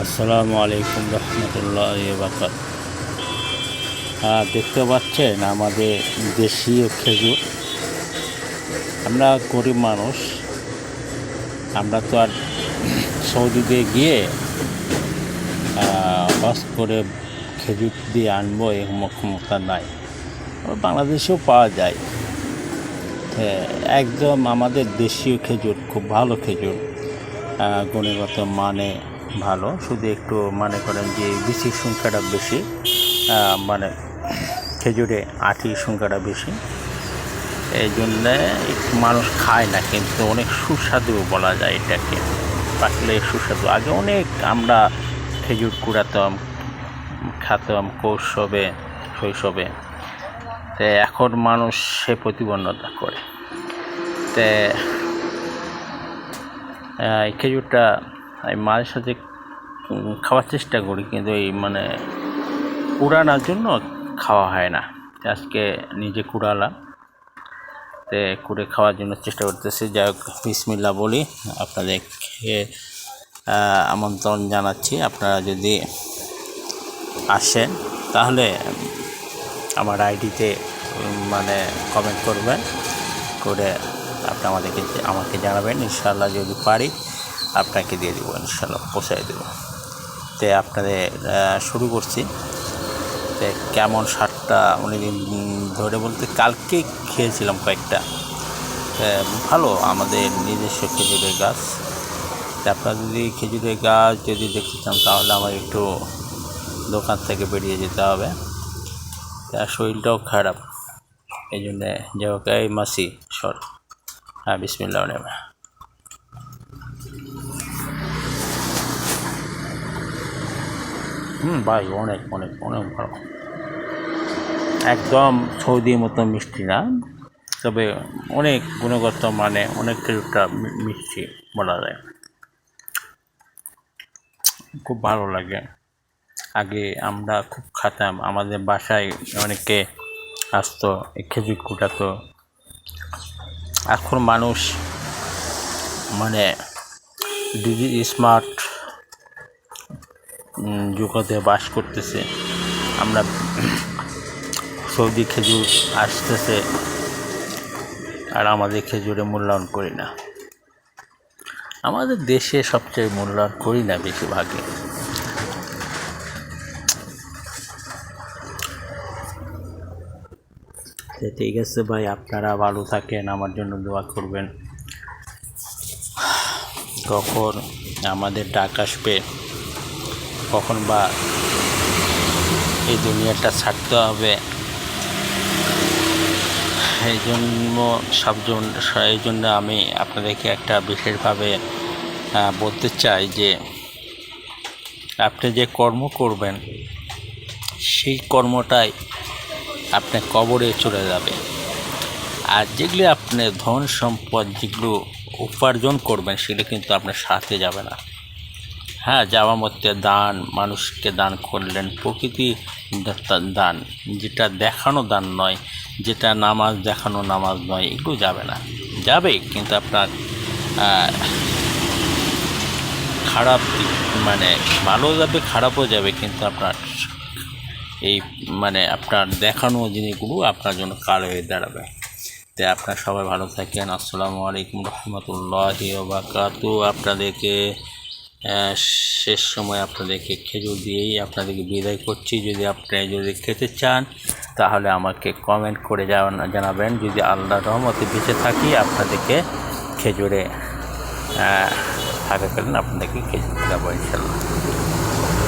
আসসালামু আলাইকুম রহমতুল্লাহ বাকাত হ্যাঁ দেখতে পাচ্ছেন আমাদের দেশীয় খেজুর। আমরা গরিব মানুষ। আমরা তো আর সৌদিতে গিয়ে হজ করে খেজুর দিয়ে আনব এরকম ক্ষমতা নাই। বাংলাদেশেও পাওয়া যায়। একদম আমাদের দেশীয় খেজুর, খুব ভালো খেজুর। গুণগত মানে ভালো। শুধু একটু মনে করেন যে বিচির সংখ্যাটা বেশি মানে খেজুরে আটির সংখ্যাটা বেশি। এই জন্যে মানুষ খায় না, কিন্তু অনেক সুস্বাদু বলা যায় এটাকে। পাকলে সুস্বাদু। আগে অনেক আমরা খেজুর কুড়াতাম, খাতাম কৌশবে, শৈশবে। তো এখন মানুষ সে প্রতিবন্ধতা করে। তে খেজুরটা আমি মাঝে সাথে খাওয়ার চেষ্টা করি, কিন্তু এই মানে কুড়ানোর জন্য খাওয়া হয় না। আজকে নিজে কুড়ালাম। তে কুড়ে খাওয়ার জন্য চেষ্টা করতেছি। যাই হোক বিসমিল্লা বলি। আপনাদেরকে আমন্ত্রণ জানাচ্ছি। আপনারা যদি আসেন, তাহলে আমার আইডিতে মানে কমেন্ট করবেন। করে আপনি আমাদেরকে, আমাকে জানাবেন। ইনশাল্লাহ যদি পারি আপনাকে দিয়ে দেবো, ইনশাল্লাহ পৌঁছাই দেবো। তো আপনাদের শুরু করছি। তো কেমন সারটা অনেকদিন ধরে বলতে কালকে খেয়েছিলাম কয়েকটা। ভালো, আমাদের নিজস্ব খেজুরের গাছ। আপনারা যদি খেজুরের গাছ যদি দেখতে চান, তাহলে আমার একটু দোকান থেকে বেরিয়ে যেতে হবে। তার শরীরটাও খারাপ। এই জন্যে যে এই মাসি, সর। হ্যাঁ বিসমিল্লা হুম ভাই, অনেক অনেক অনেক ভালো। একদম সৌদির মতো মিষ্টি না, তবে অনেক গুণগত মানে অনেক কিছুটা মিষ্টি বলা যায়। খুব ভালো লাগে। আগে আমরা খুব খাতাম, আমাদের বাসায় অনেকে আসতো খেজুর কুটাতো। এখন মানুষ মানে ডিজি, স্মার্ট যুগতে বাস করতেছে। আমরা সৌদি খেজুর আসতেছে আর আমাদের খেজুরে মূল্যায়ন করি না। আমাদের দেশে সবচেয়ে মূল্যায়ন করি না বেশিরভাগে ঠিক আছে ভাই, আপনারা ভালো থাকেন, আমার জন্য দোয়া করবেন। কখন আমাদের ডাক আসবে। কখন বা এই দুনিয়াটা ছাড়তে হবে। এই জন্য সবজন এই জন্য আমি আপনাদেরকে একটা বিশেষভাবে বলতে চাই যে আপনি যে কর্ম করবেন, সেই কর্মটাই আপনার কবরে চলে যাবে। আর যেগুলি আপনি ধন সম্পদ যেগুলো উপার্জন করবেন, সেগুলো কিন্তু আপনার সাথে যাবে না। হ্যাঁ যাওয়া মধ্যে দান, মানুষকে দান করলেন, প্রকৃতি দান, যেটা দেখানো দান নয়, যেটা নামাজ দেখানো নামাজ নয়, এগুলো যাবে না। যাবে, কিন্তু আপনার খারাপ মানে ভালো যাবে, খারাপও যাবে, কিন্তু আপনার এই মানে আপনার দেখানো জিনিসগুলো আপনার জন্য কালো হয়ে দাঁড়াবে। তাই আপনার সবাই ভালো থাকেন। আসসালামু আলাইকুম রহমতুল্লাহ আপনাদেরকে শেষ সময় আপনাদেরকে খেজুর দিয়েই আপনাদেরকে বিদায় করছি। যদি আপনি যদি খেতে চান, তাহলে আমাকে কমেন্ট করে জানা- জানাবেন। যদি আল্লাহ রহমতে বেঁচে থাকি, আপনাদেরকে খেজুরে থাকাকালীন আপনাদেরকে খেজুর দেবো ইনশাল্লাহ